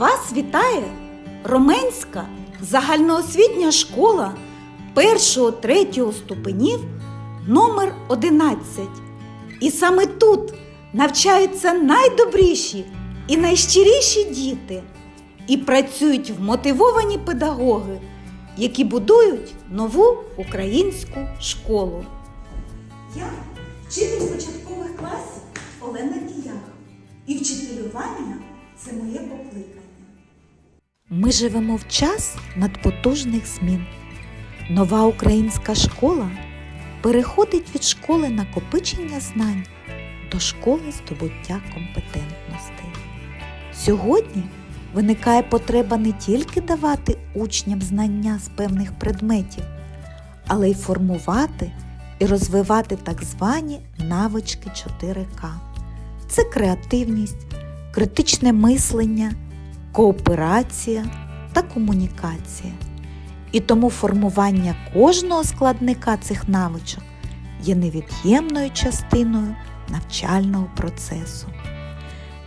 Вас вітає Роменська загальноосвітня школа першого третього ступенів номер 11. І саме тут навчаються найдобріші і найщиріші діти, і працюють вмотивовані педагоги, які будують нову українську школу. Я вчитель початкових класів Олена Діях. І вчителювання це моє покликання. Ми живемо в час надпотужних змін. Нова українська школа переходить від школи накопичення знань до школи здобуття компетентностей. Сьогодні виникає потреба не тільки давати учням знання з певних предметів, але й формувати і розвивати так звані навички 4К. Це креативність, критичне мислення, кооперація та комунікація. І тому формування кожного складника цих навичок є невід'ємною частиною навчального процесу.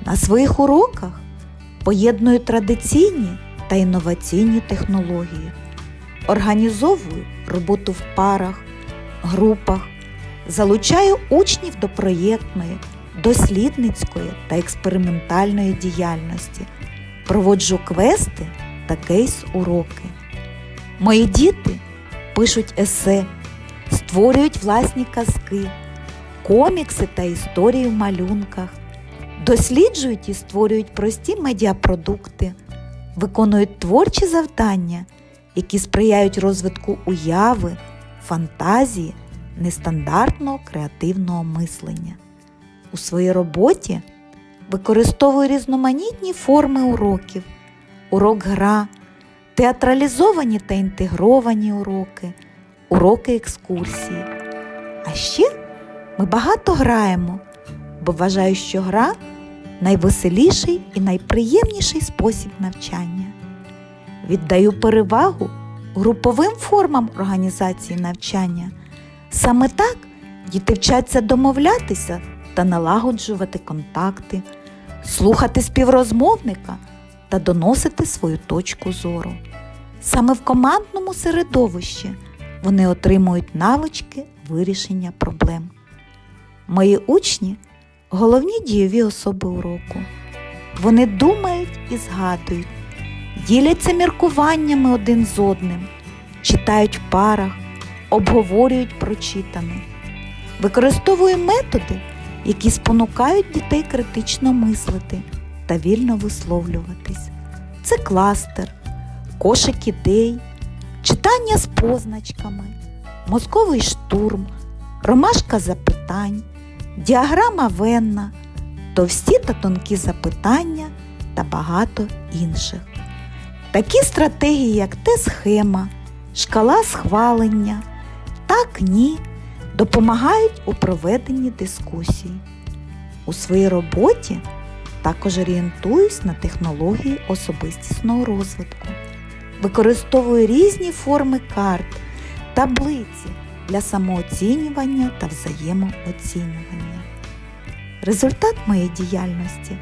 На своїх уроках поєдную традиційні та інноваційні технології, організовую роботу в парах, групах, залучаю учнів до проєктної, дослідницької та експериментальної діяльності, проводжу квести та кейс-уроки. Мої діти пишуть есе, створюють власні казки, комікси та історії в малюнках, досліджують і створюють прості медіапродукти, виконують творчі завдання, які сприяють розвитку уяви, фантазії, нестандартного креативного мислення. У своїй роботі використовую різноманітні форми уроків, урок гра, театралізовані та інтегровані уроки, уроки екскурсії. А ще ми багато граємо, бо вважаю, що гра найвеселіший і найприємніший спосіб навчання. Віддаю перевагу груповим формам організації навчання. Саме так діти вчаться домовлятися та налагоджувати контакти, слухати співрозмовника та доносити свою точку зору. Саме в командному середовищі вони отримують навички вирішення проблем. Мої учні головні дієві особи уроку. Вони думають і згадують, діляться міркуваннями один з одним, читають в парах, обговорюють прочитане. Використовую методи, які спонукають дітей критично мислити та вільно висловлюватись. Це кластер, кошик ідей, читання з позначками, мозковий штурм, ромашка запитань, діаграма Венна, товсті та тонкі запитання та багато інших. Такі стратегії, як Т-схема, шкала схвалення, так ні, допомагають у проведенні дискусій. У своїй роботі також орієнтуюсь на технології особистісного розвитку. Використовую різні форми карт, таблиці для самооцінювання та взаємооцінювання. Результат моєї діяльності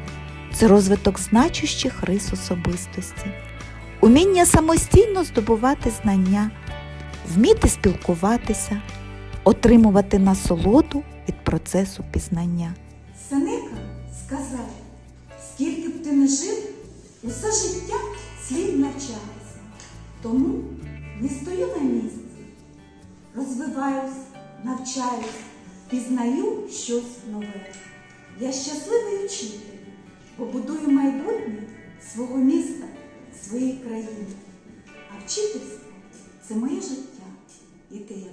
це розвиток значущих рис особистості, уміння самостійно здобувати знання, вміти спілкуватися, отримувати насолоду від процесу пізнання. Сенека сказав, скільки б ти не жив, усе життя слід навчатися. Тому не стою на місці, розвиваюсь, навчаюсь, пізнаю щось нове. Я щасливий вчитель, бо будую майбутнє свого міста, своєї країни. А вчительство це моє життя, яке я